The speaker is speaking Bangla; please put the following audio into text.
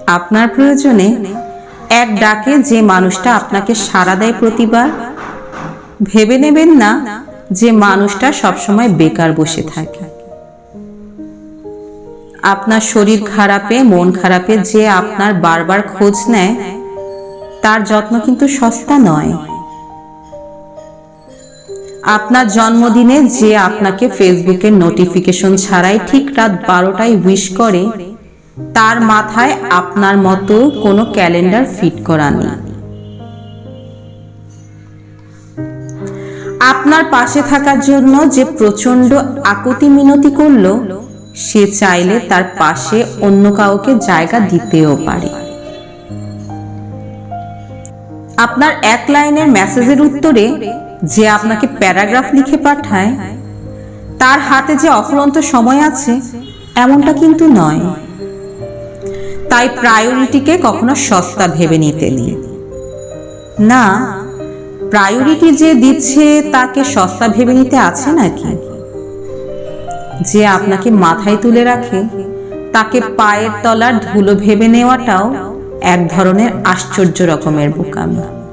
আপনার প্রয়োজনে এক ডাকে যে মানুষটা আপনাকে সাড়া দেয় প্রতিবার, ভেবে নেবেন না যে মানুষটা সবসময় বেকার বসে থাকে। আপনার শরীর খারাপে, মন খারাপে, যে আপনার বারবার খোঁজ নেয়, তার যত্ন কিন্তু সস্তা নয়। আপনার জন্মদিনে যে আপনাকে ফেসবুকের নোটিফিকেশন ছাড়াই ঠিক রাত বারোটায় উইশ করে তার মাথায় আপনার মতো কোনো ক্যালেন্ডার ফিট করা নেই আপনার পাশে থাকার জন্য যে প্রচণ্ড আকুতি মিনতি করল, সে চাইলে তার পাশে অন্য কাউকে জায়গা দিতেও পারে। আপনার এক লাইনের মেসেজের উত্তরে যে আপনাকে প্যারাগ্রাফ লিখে পাঠায়, তার হাতে যে অফুরন্ত সময় আছে, এমনটা কিন্তু নয়। তাই প্রায়োরিটিকে কখনো সস্তা ভেবে নিতে নেই না, প্রায়োরিটি যে দিচ্ছে, তাকে সস্তা ভেবে নিতে আছে নাকি? যে আপনাকে মাথায় তুলে রাখে, তাকে পায়ের তলার ধুলো ভেবে নেওয়াটাও এক ধরনের আশ্চর্য রকমের বোকামি।